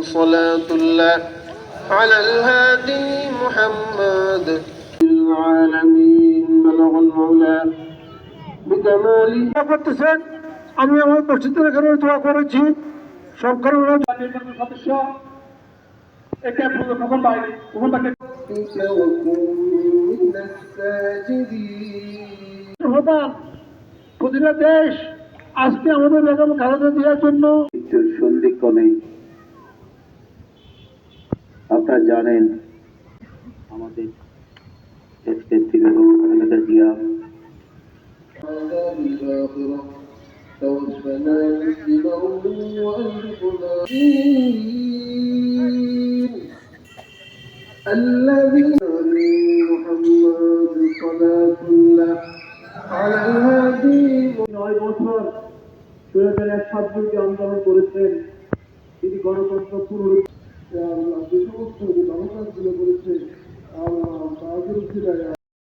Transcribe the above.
صلاة الله على الهادي محمد العالمين بلغ العلا بكماله করতেছেন আমি আমার মসজিদের এখানে দোয়া করেছি সব কারণে নির্বাচন সদস্য একে কখন বাইরে কখন তাকে وكن من الساجدين প্রধান প্রতিটা দেশ আজকে আমাদের বেগম খালেদা দেওয়ার জন্য মৃত্যুর সন্ধিক্ষণে আপনারা জানেন আমাদের দেশনেত্রী বেগম খালেদা জিয়া عذاب الآخرة توفنا مسلما وألحقنا الذي محمد صلاة الله على الهادي নয় বছর সুরেন্দ্র এক সাতজনকে আন্দোলন করেছেন তিনি গণতন্ত্র পুনরুদ্ধার আল্লাহ যে তার ভালো